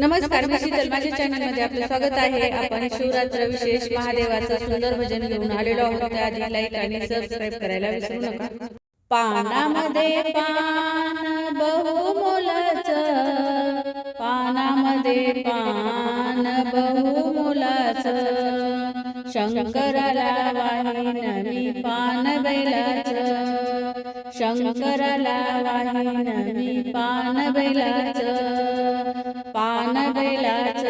नमस्कार मी शीतल माझ्या चॅनलमध्ये आपलं स्वागत आहे. आपण शिवरात्र विशेष महादेवाचं सुंदर भजन घेऊन आलेलो आहोत. त्याआधी लाईक आणि सबस्क्राईब करायला विसरू नका. पानामध्ये पान बहुमोलाच. पानामध्ये पान बहुमोलाच. शंकराला वाहिन मी पान बेलाच. शंकराला वाहिन मी पान बेलाच. पान बेलाच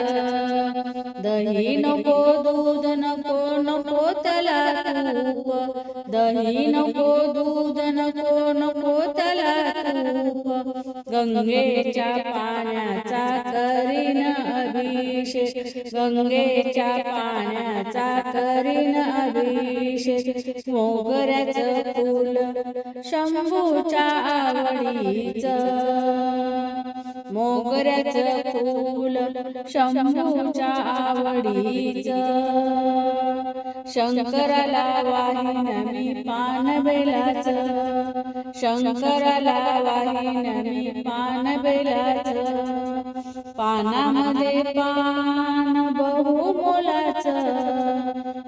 दही नको दूध नको नको तला तूप दही नको दूध नको नको तला तूप गंगेच्या पाण्याचा करीन अभिषेक. गंगेच्या पाण्याचा करीन अभिषेक. मोगऱ्याचं फुल शंभूच्या आवडीच. मोगऱ्याच फूल शंभूच्या आवडीच. शंकराला वाहिन मी पान बेलाच शंकराला वाहिन मी पान बेलाच पानामध्ये पान बहुमोलाच.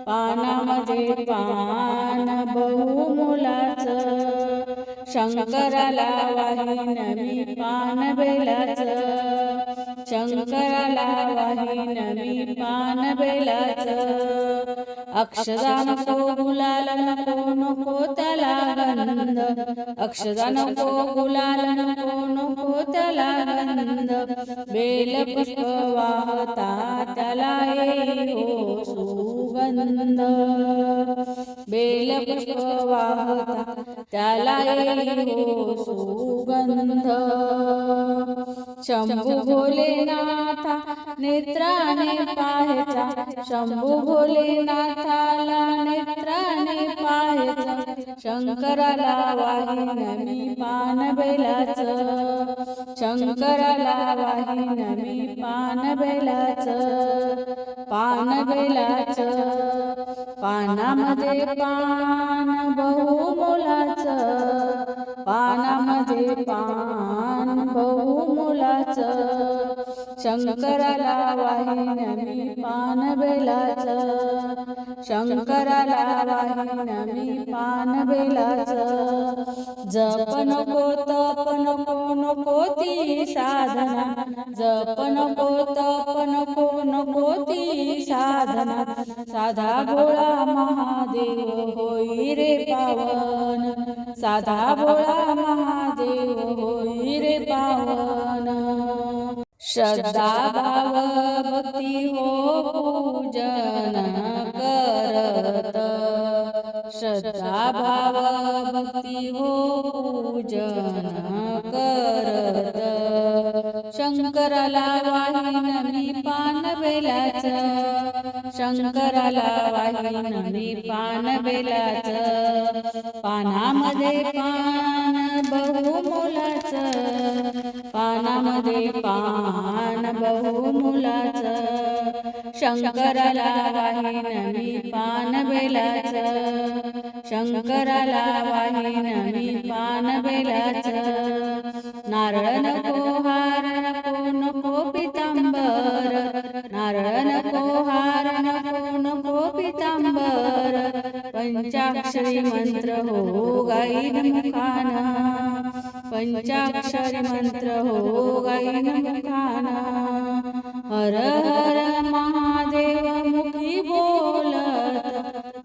पानामध्ये पान बहुमोलाच. शंकराला वाहिन मी पान बेलाच. शंकराला वाहिन मी पान बेलाच. अक्षदा नको गुलाल नको नको त्याला गंध. अक्षदा नको गुलाल नको नको त्याला गंध. बेल पुष्प वाहता त्याला येई हो सुगंध. बेल वाहता त्याला हो सुगंध. शंभू भोलेनाथा नेत्राने पाहायचा. शंभू भोलेनाथाला नेत्राने पाहायचा. शंकराला वाहिन मी पान बेलाच शंकराला वाहिन मी पान बेलाच पान बेलाच पानामध्ये पान बहुमोलाच पानामध्ये पान बहुमोलाच. शंकराला वाहिन मी पान बेलाच शंकराला वाहिन मी पान बेलाच. जप नको तप नको नको ती साधना. जप नको तप नको साधना साधा भोळा महादेव होई रे पावन. साधा भोळा महादेव होई रे पावन. श्रद्धा भाव भक्ती हो पूजन करत. श्रद्धा भाव भक्ती हो पूजन करत. शंकराला वाही मी पान बेलाच शंकराला वाही मी पान बेलाच पानामध्ये पान बहुमोलाच पानामध्ये पान बहुमोलाच शंकराला वाही मी पान बेलाच शंकराला वाही मी पान बेलाच नारळ नको पंचाक्षरी मंत्र हो गाई मुखान पंचाक्षरी मंत्र हो गाई मुखान हर हर महादेव मुखी बोलत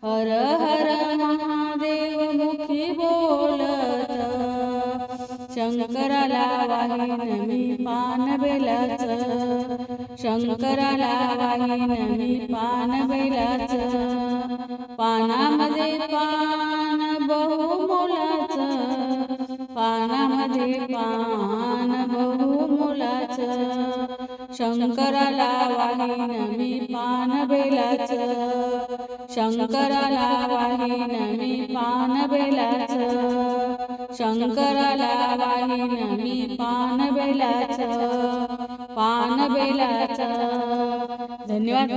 हर हर महादेव मुखी बोलत शंकराला वाहिन मी पान बेलाच शंकराला वाहिन मी पान बेलाच पानामध्ये पान पानामध्ये पान बहुमोलाच शंकराला वाहिन मी पान बेलाच. शंकराला वाहिन मी पान बेलाच. शंकराला वाहिन मी पान बेलाच. पान बेलाच. धन्यवाद